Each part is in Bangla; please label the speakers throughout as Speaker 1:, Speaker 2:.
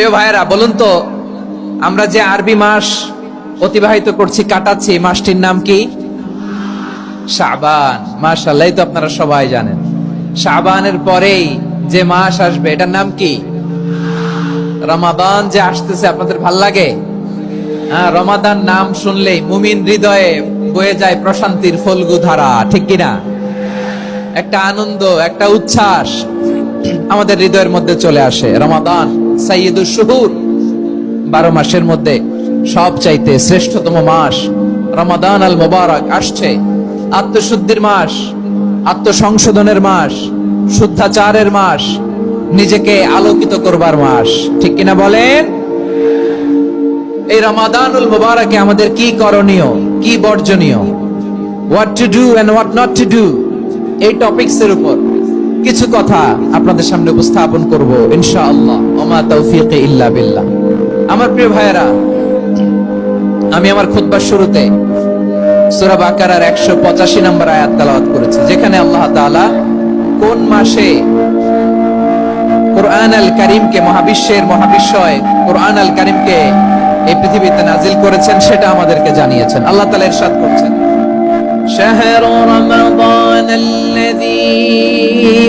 Speaker 1: প্রিয় ভাইয়েরা, বলুন তো, আমরা যে আরবি মাস অতিবাহিত করছি, কাটাচ্ছি মাসটির নাম কি? শাবান। মাশাল্লাহ তো আপনারা সবাই জানেন। শাবানের পরেই যে মাস আসবে, এটার নাম কি? রমাদান যে আসতেছে, আপনাদের ভালো লাগে? হ্যাঁ রমাদান নাম শুনলেই মুমিন হৃদয়ে বয়ে যায় প্রশান্তির ফলগু ধারা, ঠিক কিনা একটা আনন্দ, একটা উচ্ছ্বাস আমাদের হৃদয়ের মধ্যে চলে আসে, রমাদান। বারো মাসের মধ্যে সব চাইতে শ্রেষ্ঠতম মাস রমাদান আল মোবারক আসছে। আত্মশুদ্ধির মাস, আত্মসংশোধনের মাস, শুদ্ধাচারের মাস, নিজেকে আলোকিত করবার মাস। ঠিক কিনা বলেন? এই রমাদানুল মোবারকে আমাদের কি করণীয়, কি বর্জনীয়? What to do and what not to do এই টপিকস এর উপর। কিছু কথা আপনাদের সামনে উপস্থাপন করব, ইনশাআল্লাহ। ওমা ইল্লা বিল্লাহ। আমার প্রিয় আমি আমার খুতবার শুরুতে সূরা বাকারার 185 নম্বর আয়াত তেলাওয়াত করেছি, যেখানে আল্লাহ তাআলা কোন মাসে আল মহাবিশ্বের মহাবিশ্বয়, কোরআন আল করিমকে এই পৃথিবীতে নাজিল করেছেন সেটা আমাদেরকে জানিয়েছেন। আল্লাহ তাআলা ইরশাদ করছেন। শাহরু রমাদান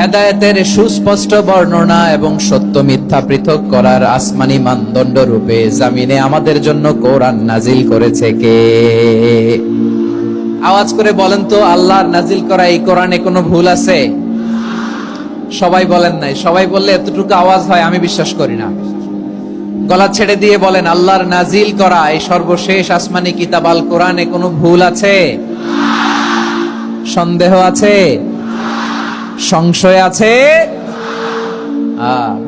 Speaker 1: হেদায়েতের সুস্পষ্ট বর্ণনা এবং সত্য মিথ্যা পৃথক করার আসমানি মানদণ্ড রূপে জামিনে আমাদের জন্য কোরআন নাজিল করেছে কে? আওয়াজ করে বলেন তো আল্লাহর নাজিল করা এই কোরআনে কোনো ভুল আছে? সবাই বলেন নাই। সবাই বললে এতটুকু আওয়াজ হয়, আমি বিশ্বাস করি না। গলা ছেড়ে দিয়ে বলেন, আল্লাহর নাজিল করা এই সর্বশেষ আসমানি কিতাব আল কোরআনে কোনো ভুল আছে? সন্দেহ আছে? সংশয় আছে?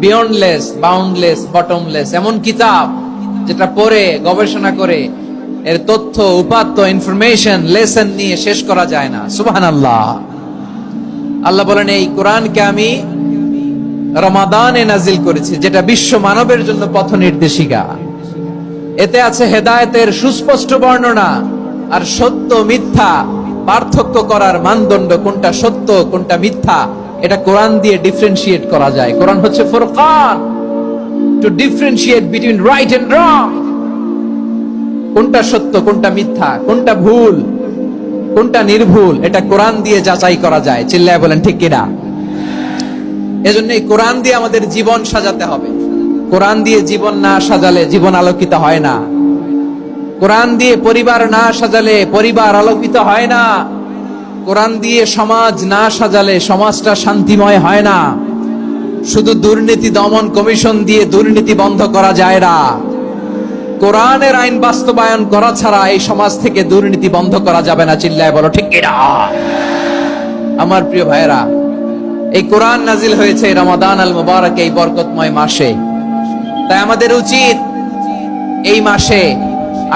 Speaker 1: বিয়ন্ডলেস বাউন্ডলেস বটমলেস এমন কিতাব যেটা পড়ে, গবেষণা করে, এর তথ্য, উপাত্ত ইনফরমেশন লেসন নিয়ে শেষ করা যায় না। সুবহান আল্লাহ আল্লাহ বলেন, এই কোরআনকে আমি রমাদানে নাজিল করেছি, যেটা বিশ্ব মানবের জন্য পথ নির্দেশিকা। এতে আছে হেদায়েতের সুস্পষ্ট বর্ণনা আর সত্য মিথ্যা। পার্থক্য করার মানদণ্ড কোনটা সত্য, কোনটা মিথ্যা, এটা কোরআন দিয়ে ডিফারেন্সিয়েট করা যায়। কোরআন হচ্ছে Furqan. To differentiate between right and wrong কোনটা সত্য, কোনটা মিথ্যা, কোনটা ভুল, কোনটা নির্ভুল, এটা কোরআন দিয়ে যাচাই করা যায়। চিল্লায় বলেন, ঠিক কিনা এজন্য এই কোরআন দিয়ে আমাদের জীবন সাজাতে হবে। কোরআন দিয়ে জীবন না সাজালে জীবন আলোকিত হয় না। কোরআন দিয়ে পরিবার না সাজালে পরিবার আলোকিত হয় না। কোরআন দিয়ে সমাজ না সাজালে সমাজটা শান্তিময় হয় না। শুধু দুর্নীতি দমন কমিশন দিয়ে দুর্নীতি বন্ধ করা যায় না। কোরআনের আইন বাস্তবায়ন করা ছাড়া এই সমাজ থেকে দুর্নীতি বন্ধ করা যাবে না, চিল্লায় বলো, ঠিক কিনা? আমার প্রিয় ভাইয়েরা, এই কোরআন নাজিল হয়েছে রমাদান আল মুবারক এই বরকতময় মাসে। তাই আমাদের উচিত এই মাসে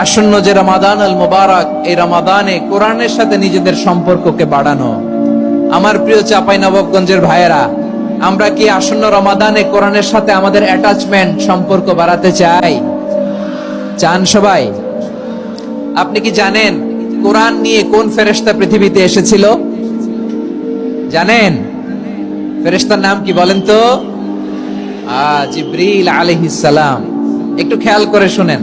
Speaker 1: আসন্ন যে রমাদান আল মুবারক, এই রমাদানে কোরআনের সাথে নিজেদের সম্পর্ককে বাড়ানো। আমার প্রিয় চাপাই নবাবগঞ্জের ভাইয়েরা, আমরা কি আসন্ন রমাদানে কোরআনের সাথে আমাদের অ্যাটাচমেন্ট সম্পর্ক বাড়াতে চাই? চান সবাই? আপনি কি জানেন কোরআন নিয়ে কোন ফেরেশতা পৃথিবীতে এসেছিল? জানেন? ফেরেশতার নাম কি বলেন তো? জিব্রিল আলাইহিস সালাম। একটু খেয়াল করে শুনেন।